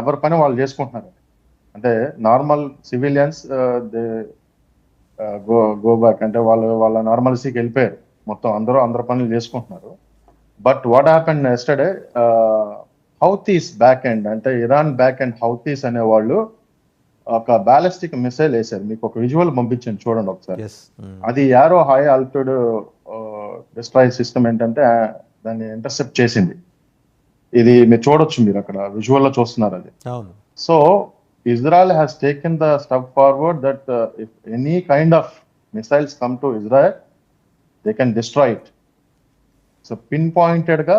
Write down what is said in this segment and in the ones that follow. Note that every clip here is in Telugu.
ఎవరి పని వాళ్ళు చేసుకుంటున్నారు. అంటే normal civilians go go back అంటే వాళ్ళు వాళ్ళ నార్మల్సీకి వెళ్ళిపోయారు. మొత్తం అందరూ అందరు పనులు చేసుకుంటున్నారు. But what happened yesterday Houthis back end అంటే ఇరాన్ బ్యాక్ ఎండ్ హౌతీస్ అనే వాళ్ళు ఒక బ్యాలిస్టిక్ మిసైల్ వేశారు. మీకు ఒక విజువల్ పంపించాను చూడండి ఒకసారి. ఎస్ అది arrow high altitude destroy system ఏంటంటే దాన్ని ఇంటర్సెప్ట్ చేసింది. ఇది మీరు చూడొచ్చు మీరు అక్కడ విజువల్లో చూస్తున్నారు అది. అవును. So Israel has taken the step forward that if any kind of missiles come to Israel they can destroy it so pin పాయింటెడ్గా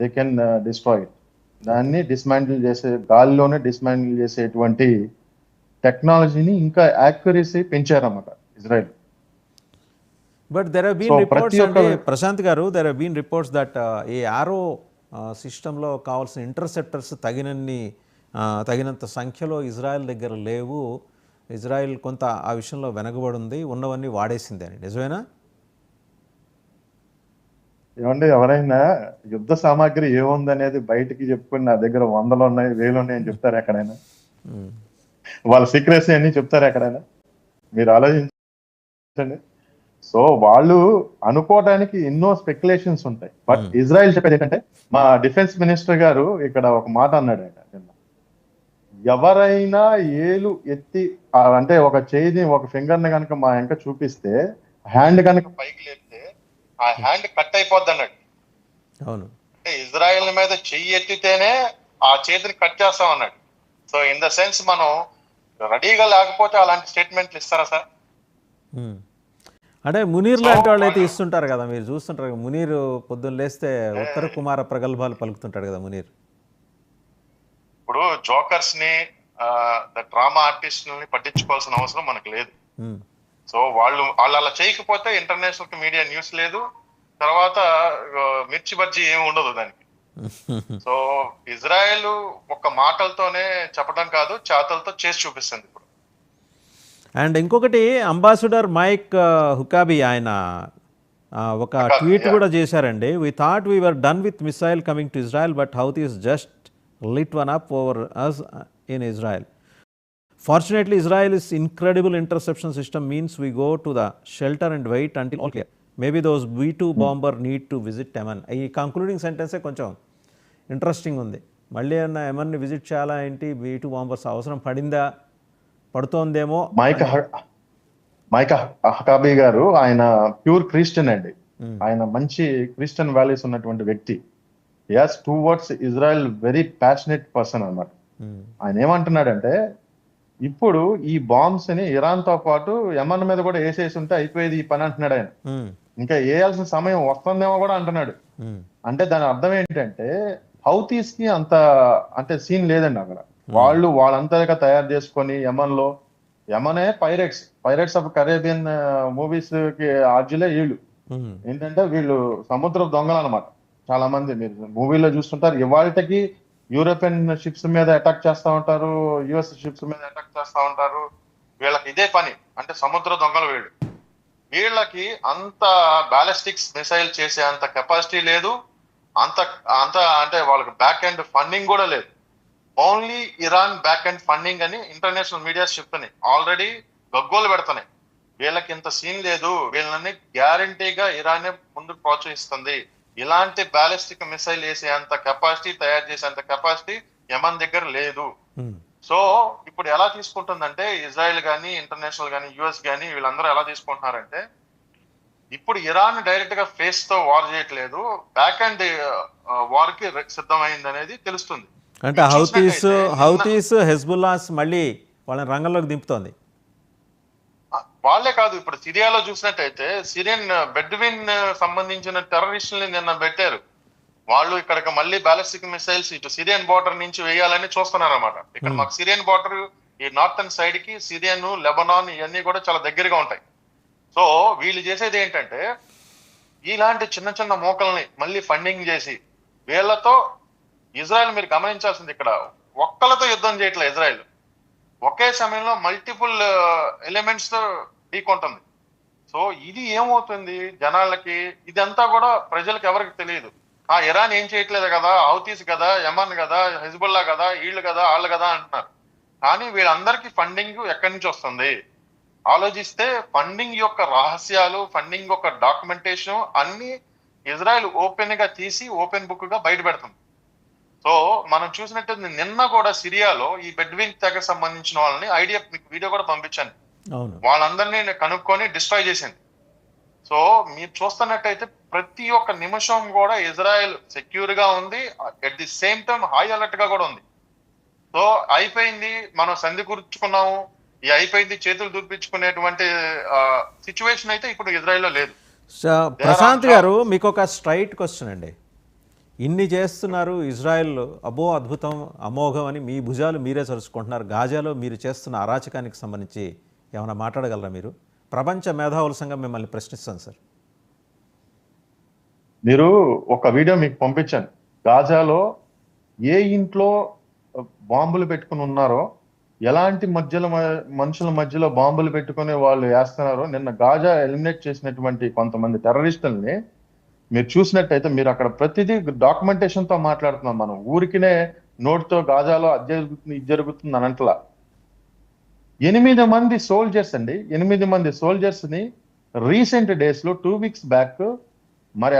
దే కెన్ డిస్ట్రాయ్ ఇట్ దాన్ని డిస్మాంటిల్ చేసే గాలిలోనే డిస్మాంటిల్ చేసేటువంటి టెక్నాలజీని ఇంకా accuracy పెంచారన్నమాట Israel but there So, reports Prashant garu there హీన్ reports that ఈ ఆరో సిస్టంలో కావాల్సిన ఇంటర్సెప్టర్స్ తగినన్ని తగినంత సంఖ్యలో ఇజ్రాయెల్ దగ్గర లేవు. ఇజ్రాయెల్ కొంత ఆ విషయంలో వెనకబడి ఉంది ఉన్నవన్నీ వాడేసింది అని. నిజమేనా? ఏమంటే ఎవరైనా యుద్ధ సామాగ్రి ఏముందనేది బయటికి చెప్పుకుని నా దగ్గర వందలు ఉన్నాయి వేలు ఉన్నాయి అని చెప్తారు ఎక్కడైనా. వాళ్ళ సీక్రెసీ అని చెప్తారు ఎక్కడైనా? మీరు ఆలోచించండి. సో వాళ్ళు అనుకోవడానికి ఎన్నో స్పెక్యులేషన్స్ ఉంటాయి. బట్ ఇజ్రాయెల్ చెప్పేది ఏంటంటే మా డిఫెన్స్ మినిస్టర్ గారు ఇక్కడ ఒక మాట అన్నాడు నిన్న. ఎవరైనా ఏలు ఎత్తి అంటే ఒక చేయిని ఒక ఫింగర్ని కనుక మా వెంక చూపిస్తే హ్యాండ్ కనుక పైకి లేపితే ఆ హ్యాండ్ కట్ అయిపోద్ది అన్నాడు. అవును. అంటే ఇజ్రాయెల్ మీద చెయ్యి ఎత్తితేనే ఆ చేతిని కట్ చేస్తాం అన్నాడు. సో ఇన్ ద సెన్స్ మనం రెడీగా లేకపోతే అలాంటి స్టేట్మెంట్లు ఇస్తారా సార్? మ్మ్. అంటే మునీర్ లాంటి వాళ్ళు అయితే ఇస్తుంటారు కదా మీరు చూస్తుంటారు మునీర్ పొద్దున్న లేస్తే ఉత్తర కుమార ప్రగల్భాలు పలుకుతుంటాడు కదా మునీర్. ఇప్పుడు జోకర్స్ని ద డ్రామా ఆర్టిస్ట్ని పట్టించుకోవాల్సిన అవసరం మనకు లేదు. సో వాళ్ళు వాళ్ళు అలా చేయకపోతే ఇంటర్నేషనల్ మీడియా న్యూస్ లేదు. తర్వాత మిర్చి బజ్జీ ఏమి ఉండదు దానికి. సో ఇజ్రాయెల్ ఒక మాటలతోనే చెప్పడం కాదు చేతలతో చేసి చూపిస్తుంది ఇప్పుడు. అండ్ ఇంకొకటి అంబాసిడర్ మైక్ హుకాబీ ఆయన ఒక ట్వీట్ కూడా చేశారండి. We thought we were done with missile coming to Israel but Houthis just lit one up over us in Israel fortunately Israel is incredible interception system means we go to the shelter and wait until all clear maybe those B two bomber need to visit Yemen ఈ కంక్లూడింగ్ సెంటెన్సే కొంచెం ఇంట్రెస్టింగ్ ఉంది. మళ్ళీ అన్న ఎమన్ని విజిట్ చేయాలా ఏంటి? బీ టూ బాంబర్స్ అవసరం పడిందా? పడుతోందేమో మైక్ మైక్ హకాబీ గారు ఆయన ప్యూర్ క్రిస్టియన్ అండి. ఆయన మంచి క్రిస్టియన్ వాల్యూస్ ఉన్నటువంటి వ్యక్తి. As towards Israel very passionate person అన్నమాట. మ్మ్. ఆయన ఏమంటున్నాడంటే ఇప్పుడు ఈ బాంబ్స్ని ఇరాన్తో పాటు యమన్ మీద కూడా వేసేసి ఉంటే అయిపోయేది ఈ పని అంటున్నాడు ఆయన. ఇంకా వేయాల్సిన సమయం వస్తుందేమో కూడా అంటున్నాడు. అంటే దాని అర్థం ఏంటంటే హౌతీస్కి అంత అంటే సీన్ లేదండి అక్కడ. వాళ్ళు వాళ్ళంతగా తయారు చేసుకొని యమన్లో యమనే పైరెట్స్ పైరెట్స్ ఆఫ్ కరేబియన్ మూవీస్కి ఆర్జులే వీళ్ళు మ్మ్. ఏంటంటే వీళ్ళు సముద్ర దొంగలు అనమాట చాలా మంది మీరు మూవీలో చూస్తుంటారు. ఇవాళకి యూరోపియన్ షిప్స్ మీద అటాక్ చేస్తా ఉంటారు యుఎస్ షిప్స్ మీద అటాక్ చేస్తా ఉంటారు. వీళ్ళకి ఇదే పని. అంటే సముద్ర దొంగలు వీళ్ళు. వీళ్ళకి అంత బ్యాలిస్టిక్స్ మిసైల్ చేసే అంత కెపాసిటీ లేదు. అంత అంత అంటే వాళ్ళకి బ్యాక్ ఎండ్ ఫండింగ్ కూడా లేదు. Only Iran back end funding అని ఇంటర్నేషనల్ మీడియాస్ చెప్తున్నాయి. ఆల్రెడీ గగ్గోలు పెడుతున్నాయి. వీళ్ళకి ఇంత సీన్ లేదు. వీళ్ళని గ్యారంటీగా ఇరానే ముందుకు ప్రోత్సహిస్తుంది. ఇలాంటి బ్యాలిస్టిక్ మిసైల్ వేసే అంత కెపాసిటీ తయారు చేసే అంత కెపాసిటీ యమన్ దగ్గర లేదు. మ్మ్. సో ఇప్పుడు ఎలా తీసుకుంటుందంటే ఇజ్రాయెల్ గానీ ఇంటర్నేషనల్ గానీ యుఎస్ గానీ వీళ్ళందరూ ఎలా తీసుకుంటున్నారంటే ఇప్పుడు ఇరాన్ డైరెక్ట్గా ఫేస్తో వార్ చేయట్లేదు. బ్యాక్ అండ్ వార్కి సిద్ధమైంది అనేది తెలుస్తుంది. అంటే హౌతీస్ హౌతీస్ హెజ్బుల్లాస్ మళ్ళీ వాళ్ళని రంగంలోకి దింపుతోంది. వాళ్ళే కాదు ఇప్పుడు సిరియాలో చూసినట్టయితే సిరియన్ బెడ్విన్ సంబంధించిన టెర్రరిస్టుల్ని నిన్న పెట్టారు. వాళ్ళు ఇక్కడికి మళ్ళీ బ్యాలిస్టిక్ మిసైల్స్ ఇటు సిరియన్ బార్డర్ నుంచి వేయాలని చూస్తున్నారు అనమాట ఇక్కడ మాకు సిరియన్ బార్డర్ ఈ నార్థన్ సైడ్కి సిరియన్ లెబనాన్ ఇవన్నీ కూడా చాలా దగ్గరగా ఉంటాయి. సో వీళ్ళు చేసేది ఏంటంటే ఇలాంటి చిన్న చిన్న మోకల్ని మళ్ళీ ఫండింగ్ చేసి వీళ్ళతో ఇజ్రాయెల్ మీరు గమనించాల్సింది ఇక్కడ ఒక్కలతో యుద్ధం చేయట్లేదు ఇజ్రాయెల్. ఒకే సమయంలో మల్టిపుల్ ఎలిమెంట్స్ uh, తో ఢీకొంటుంది. సో ఇది ఏమవుతుంది? జనాలకి ఇదంతా కూడా ప్రజలకు ఎవరికి తెలియదు. ఆ ఇరాన్ ఏం చేయట్లేదు కదా? హౌతీస్ కదా? యమన్ కదా? హిజ్బుల్లా కదా? వీళ్ళు కదా? వాళ్ళు కదా? అంటున్నారు. కానీ వీళ్ళందరికీ ఫండింగ్ ఎక్కడి నుంచి వస్తుంది? ఆలోచిస్తే ఫండింగ్ యొక్క రహస్యాలు ఫండింగ్ యొక్క డాక్యుమెంటేషన్ అన్ని ఇజ్రాయెల్ ఓపెన్గా తీసి ఓపెన్ బుక్గా బయట పెడుతుంది సో మనం చూసినట్టు నిన్న కూడా సిరియాలో ఈ బెడ్విన్ తెగ సంబంధించిన వాళ్ళని ఐడియా మీకు వీడియో కూడా పంపించాను. వాళ్ళందరినీ కనుక్కొని డిస్ట్రాయ్ చేసింది సో మీరు చూస్తున్నట్టయితే ప్రతి ఒక్క నిమిషం కూడా ఇజ్రాయెల్ సెక్యూర్గా ఉంది at the same time high అలర్ట్గా కూడా ఉంది. సో అయిపోయింది మనం సంధి కూర్చుకున్నాము ఈ అయిపోయింది చేతులు దూపించుకునేటువంటి సిచ్యువేషన్ అయితే ఇప్పుడు ఇజ్రాయెల్లో లేదు. ప్రశాంత్ గారు మీకు ఒక స్ట్రైట్ క్వశ్చన్ అండి. ఇన్ని చేస్తున్నారు ఇజ్రాయెల్ అబో అద్భుతం అమోఘం అని మీ భుజాలు మీరే చరుచుకుంటున్నారు గాజాలో మీరు చేస్తున్న అరాచకానికి సంబంధించి ఏమైనా మాట్లాడగలరా మీరు? ప్రపంచ మేధావుల సంఘం మిమ్మల్ని ప్రశ్నిస్తాను సార్. మీరు ఒక వీడియో మీకు పంపించాను. గాజాలో ఏ ఇంట్లో బాంబులు పెట్టుకుని ఉన్నారో ఎలాంటి మధ్యలో మ- మనుషుల మధ్యలో బాంబులు పెట్టుకునే వాళ్ళు వేస్తున్నారో నిన్న గాజా ఎలిమినేట్ చేసినటువంటి కొంతమంది టెర్రరిస్టుల్ని మీరు చూసినట్టయితే మీరు అక్కడ ప్రతిదీ డాక్యుమెంటేషన్తో మాట్లాడుతున్నాం మనం. ఊరికినే నోటితో గాజాలో అది జరుగుతుంది ఇది జరుగుతుంది ఎనిమిది మంది సోల్జర్స్ అండి ఎనిమిది మంది సోల్జర్స్ని రీసెంట్ డేస్లో టూ వీక్స్ బ్యాక్ మరి